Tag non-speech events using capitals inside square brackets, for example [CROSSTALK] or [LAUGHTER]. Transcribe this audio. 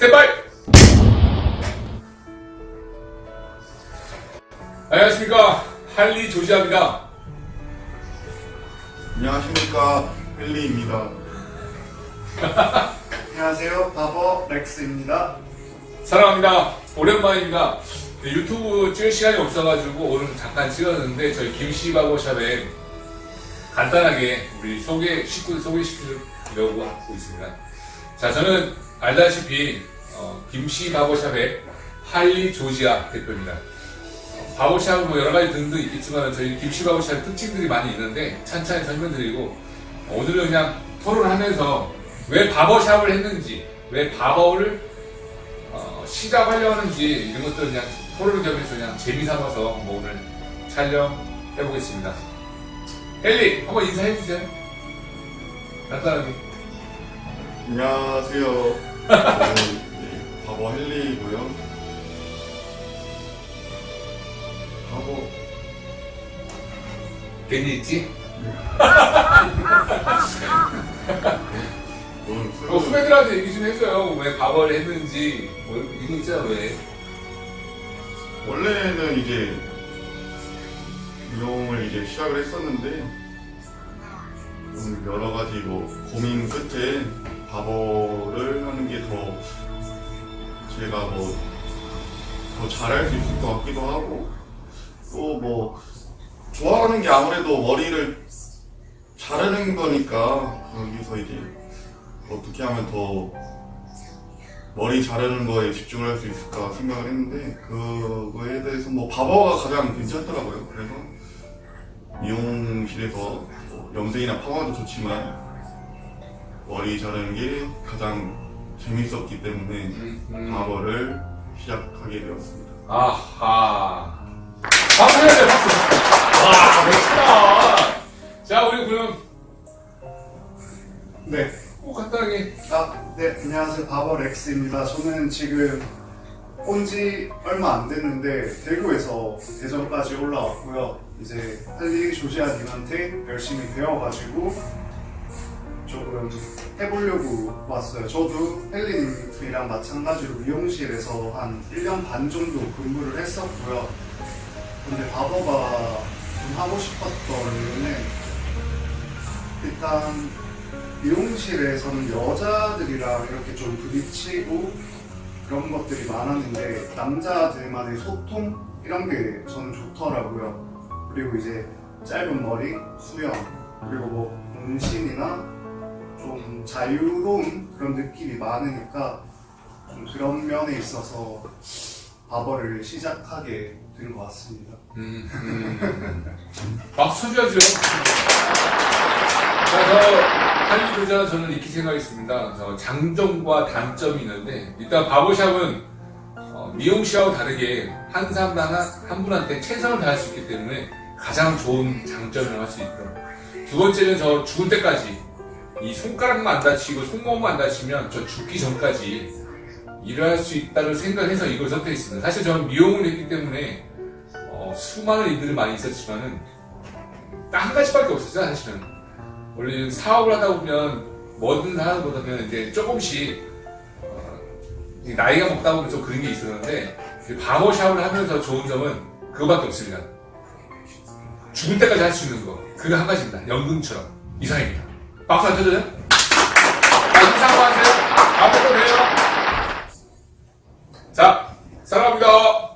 스탠바이! 안녕하십니까. 할리 조지아입니다. 안녕하십니까 헬리입니다. [LAUGHS] 안녕하세요. 바버 렉스입니다. 사랑합니다. 오랜만입니다. 유튜브 찍을 시간이 없어가지고 오늘 잠깐 찍었는데 저희 김씨 바버샵에 간단하게 우리 소개, 식구 소개시키려고 하고 있습니다. 자, 저는 알다시피 어, 김씨바버샵의 할리 조지아 대표입니다. 바버샵은 뭐 여러 가지 등등 있겠지만 저희 김씨바버샵 특징들이 많이 있는데 찬찬히 설명드리고 오늘은 그냥 토론하면서 왜 바버샵을 했는지 왜 바버를 어, 시작하려 하는지 이런 것들 그냥 토론을 겸해서 그냥 재미삼아서 뭐 오늘 촬영해 보겠습니다. 헬리 한번 인사해 주세요. 간단하게. 안녕하세요. 저는 네, 바버 헬리고요. 바버 괜히 있지? 오늘 어, 술 후배들한테 얘기 좀 해줘요. 왜 바버를 했는지 뭐 이거 있잖아 왜. 원래는 이제 미용을 이제 시작을 했었는데 좀 여러 가지 뭐 고민 끝에 바버를 하는 게 더 제가 뭐 더 잘할 수 있을 것 같기도 하고 또 뭐 좋아하는 게 아무래도 머리를 자르는 거니까 거기서 이제 어떻게 하면 더 머리 자르는 거에 집중을 할 수 있을까 생각을 했는데 그거에 대해서 뭐 바버가 가장 괜찮더라고요. 그래서 미용실에서 뭐 염색이나 파마도 좋지만 머리 자르는 게 가장 재밌었기 때문에 음, 음. 바버를 시작하게 되었습니다. 아하. 박수 해야 돼 박수. 와 멋지다. 자 우리 그럼 네. 꼭 간단하게 아, 네. 안녕하세요. 바버 렉스입니다. 저는 지금 온 지 얼마 안 됐는데 대구에서 대전까지 올라왔고요. 이제 할리 조지아님한테 열심히 배워가지고 조금 해보려고 왔어요. 저도 헬리님이랑 마찬가지로 미용실에서 한 1년 반 정도 근무를 했었고요. 근데 바버가 좀 하고 싶었던 이유는 일단 미용실에서는 여자들이랑 이렇게 좀 부딪히고 그런 것들이 많았는데 남자들만의 소통 이런 게 저는 좋더라고요. 그리고 이제 짧은 머리, 수염, 그리고 뭐 문신이나 좀 자유로운 그런 느낌이 많으니까 좀 그런 면에 있어서 바버를 시작하게 된 것 같습니다. 음, 음. 박수 줘야죠. 자, 저, 할리 조자 저는 이렇게 생각했습니다. 저 장점과 단점이 있는데, 일단 바보샵은 어, 미용실하고 다르게 한 사람당 한, 한 분한테 최선을 다할 수 있기 때문에 가장 좋은 장점이라고 할 수 있고, 두 번째는 저 죽을 때까지 이 손가락만 안 다치고 손목만 안 다치면 저 죽기 전까지 일을 할 수 있다는 생각해서 이걸 선택했습니다. 사실 저는 미용을 했기 때문에 어, 수많은 일들이 많이 있었지만은 딱 한 가지밖에 없었어요 사실은. 원래 사업을 하다 보면 뭐든 하다 보면 이제 조금씩 어, 이 나이가 먹다 보면 좀 그런 게 있었는데 이 바버샵을 하면서 좋은 점은 그거밖에 없습니다. 죽을 때까지 할 수 있는 거. 그거 한 가지입니다. 연금처럼. 이상입니다 박수 안 쳐줘요? 자 인사 한번 하세요. 앞에 또 봬요. 자 사랑합니다